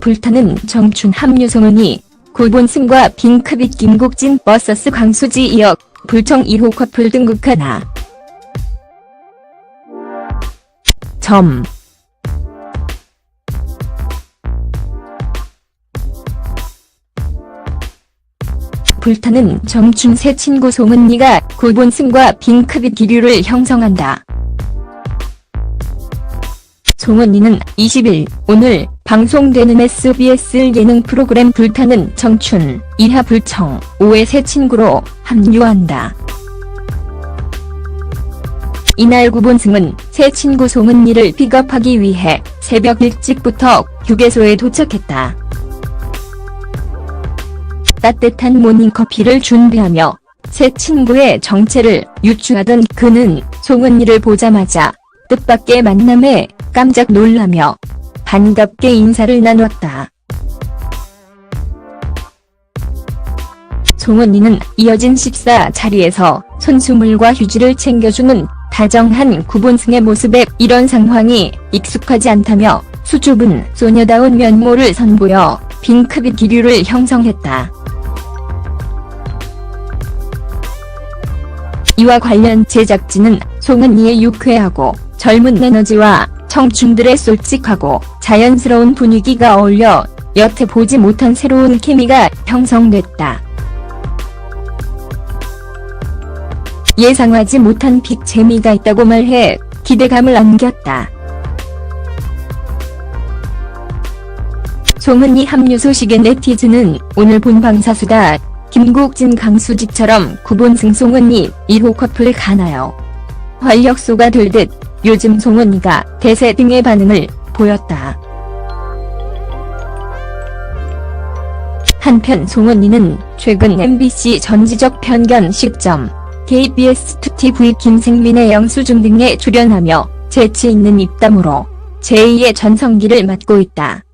불타는 정춘 합류 송은이 고본승과 빙크빛 김국진 vs 강수지 이역 불청 2호 커플 등극하나 점 불타는 정춘 새 친구 송은이가 고본승과 빙크빛 기류를 형성한다. 송은이는 20일 오늘 방송되는 SBS 예능 프로그램 불타는 청춘 2화 불청 5의 새 친구로 합류한다. 이날 구본승은 새 친구 송은이를 픽업하기 위해 새벽 일찍부터 휴게소에 도착했다. 따뜻한 모닝커피를 준비하며 새 친구의 정체를 유추하던 그는 송은이를 보자마자 뜻밖의 만남에 깜짝 놀라며 반갑게 인사를 나눴다. 송은이는 이어진 식사 자리에서 손수물과 휴지를 챙겨주는 다정한 구본승의 모습에 이런 상황이 익숙하지 않다며 수줍은 소녀다운 면모를 선보여 핑크빛 기류를 형성했다. 이와 관련 제작진은 송은이의 유쾌하고 젊은 에너지와 청춘들의 솔직하고 자연스러운 분위기가 어울려 여태 보지 못한 새로운 케미가 형성됐다. 예상하지 못한 빅 재미가 있다고 말해 기대감을 안겼다. 송은이 합류 소식에 네티즌은 오늘 본방사수다 김국진 강수지처럼 구본승 송은이 1호 커플에 가나요? 활력소가 돌듯 요즘 송은이가 대세 등의 반응을 보였다. 한편 송은이는 최근 MBC 전지적 편견 식점, KBS2TV 김생민의 영수증 등에 출연하며 재치 있는 입담으로 제2의 전성기를 맞고 있다.